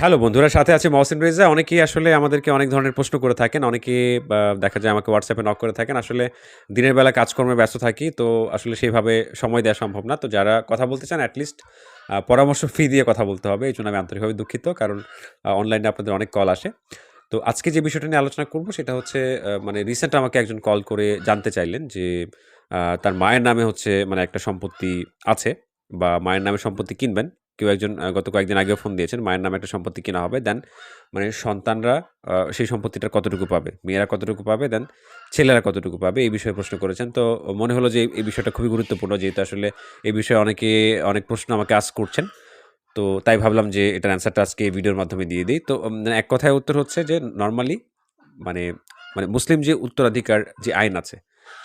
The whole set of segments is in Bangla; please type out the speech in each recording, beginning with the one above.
হ্যালো বন্ধুরা, সাথে আছে মহসিন রেজা। অনেকেই আসলে আমাদেরকে অনেক ধরনের প্রশ্ন করে থাকেন অনেকে দেখা যায় আমাকে হোয়াটসঅ্যাপে নক করে থাকেন। আসলে দিনের বেলা কাজকর্মে ব্যস্ত থাকি, তো আসলে সেইভাবে সময় দেওয়া সম্ভব না। তো যারা কথা বলতে চান অ্যাটলিস্ট পরামর্শ ফি দিয়ে কথা বলতে হবে। এই জন্য আমি আন্তরিকভাবে দুঃখিত, কারণ অনলাইনে আপনাদের অনেক কল আসে। তো আজকে যে বিষয়টা নিয়ে আলোচনা করব, সেটা হচ্ছে মানে রিসেন্ট আমাকে একজন কল করে জানতে চাইলেন যে তার মায়ের নামে হচ্ছে মানে একটা সম্পত্তি আছে, বা মায়ের নামে সম্পত্তি কিনবেন। কেউ একজন গত কয়েকদিন আগেও ফোন দিয়েছেন। মায়ের নামে একটা সম্পত্তি কেনা হবে। দেন মানে সন্তানরা সেই সম্পত্তিটা কতটুকু পাবে? মেয়েরা কতটুকু পাবে? দেন ছেলেরা কতটুকু পাবে? এই বিষয়ে প্রশ্ন করেছেন। তো মনে হলো যে এই বিষয়টা খুবই গুরুত্বপূর্ণ। যেহেতু আসলে এই বিষয়ে অনেকে অনেক প্রশ্ন আমাকে আস্ক করছেন। তো তাই ভাবলাম যে এটার অ্যান্সারটা আজকে এই ভিডিওর মাধ্যমে দিয়ে দেই। তো এক কথায় উত্তর হচ্ছে যে নর্মালি মানে মানে মুসলিম যে উত্তরাধিকার যে আইন আছে,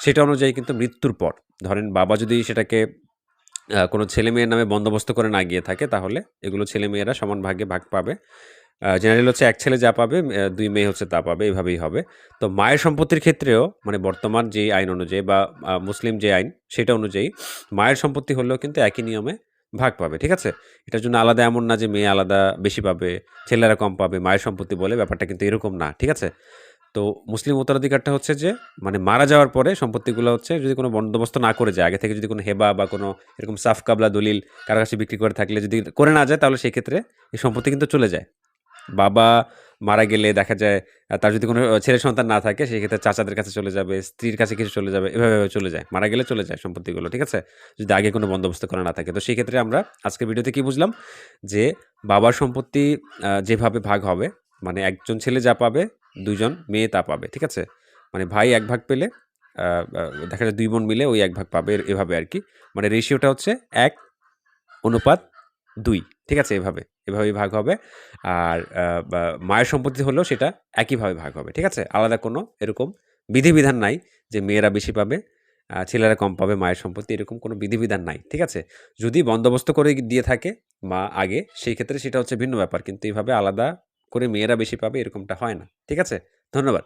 সেটা অনুযায়ী কিন্তু মৃত্যুর পর ধরেন বাবা যদি সেটাকে কোনো ছেলে-মেয়ের নামে বন্দোবস্ত করে না গিয়ে থাকে তাহলে এগুলো ছেলে-মেয়েরা সমান ভাগে ভাগ পাবে। জেনারেল হচ্ছে এক ছেলে যা পাবে দুই মেয়ে হচ্ছে তা পাবে এভাবেই হবে। তো মায়ের সম্পত্তির ক্ষেত্রেও মানে বর্তমান যে আইন অনুযায়ী বা মুসলিম যে আইন সেটা অনুযায়ী মায়ের সম্পত্তি হলেও কিন্তু একই নিয়মে ভাগ পাবে। ঠিক আছে? এটার জন্য আলাদা এমন না যে মেয়ে আলাদা বেশি পাবে, ছেলেরা কম পাবে, মায়ের সম্পত্তি বলে ব্যাপারটা কিন্তু এরকম না। ঠিক আছে? তো মুসলিম উত্তরাধিকারটা হচ্ছে যে মানে মারা যাওয়ার পরে সম্পত্তিগুলো হচ্ছে যদি কোনো বন্দোবস্ত না করে যায়, আগে থেকে যদি কোনো হেবা বা কোনো এরকম সাফ কাবলা দলিল কারও কাছে বিক্রি করে থাকলে যদি করে না যায় তাহলে সেক্ষেত্রে এই সম্পত্তি কিন্তু চলে যায়। বাবা মারা গেলে দেখা যায় তার যদি কোনো ছেলে সন্তান না থাকে সেক্ষেত্রে চাচাদের কাছে চলে যাবে, স্ত্রীর কাছে কিছু চলে যাবে। এভাবে, চলে যায়। মারা গেলে চলে যায় সম্পত্তিগুলো। ঠিক আছে? যদি আগে কোনো বন্দোবস্ত করা না থাকে। তো সেই ক্ষেত্রে আমরা আজকের ভিডিওতে কি বুঝলাম? যে বাবার সম্পত্তি যেভাবে ভাগ হবে মানে একজন ছেলে যা পাবে ২ জন মেয়ে তা পাবে। ঠিক আছে? মানে ভাই এক ভাগ পেলে দেখা যায় দুই বোন মিলে ওই এক ভাগ পাবে এভাবে আর কি মানে রেশিওটা হচ্ছে এক অনুপাত দুই ঠিক আছে? এভাবে, এভাবেই ভাগ হবে। আর মায়ের সম্পত্তি হলেও সেটা একইভাবে ভাগ হবে। ঠিক আছে? আলাদা কোনো এরকম বিধিবিধান নাই যে মেয়েরা বেশি পাবে, ছেলেরা কম পাবে মায়ের সম্পত্তি এরকম কোনো বিধিবিধান নাই। ঠিক আছে? যদি বন্দোবস্ত করে দিয়ে থাকে মা আগে সেই ক্ষেত্রে সেটা হচ্ছে ভিন্ন ব্যাপার। কিন্তু এভাবে আলাদা করে মেয়েরা বেশি পাবে এরকমটা হয় না। ঠিক আছে? ধন্যবাদ।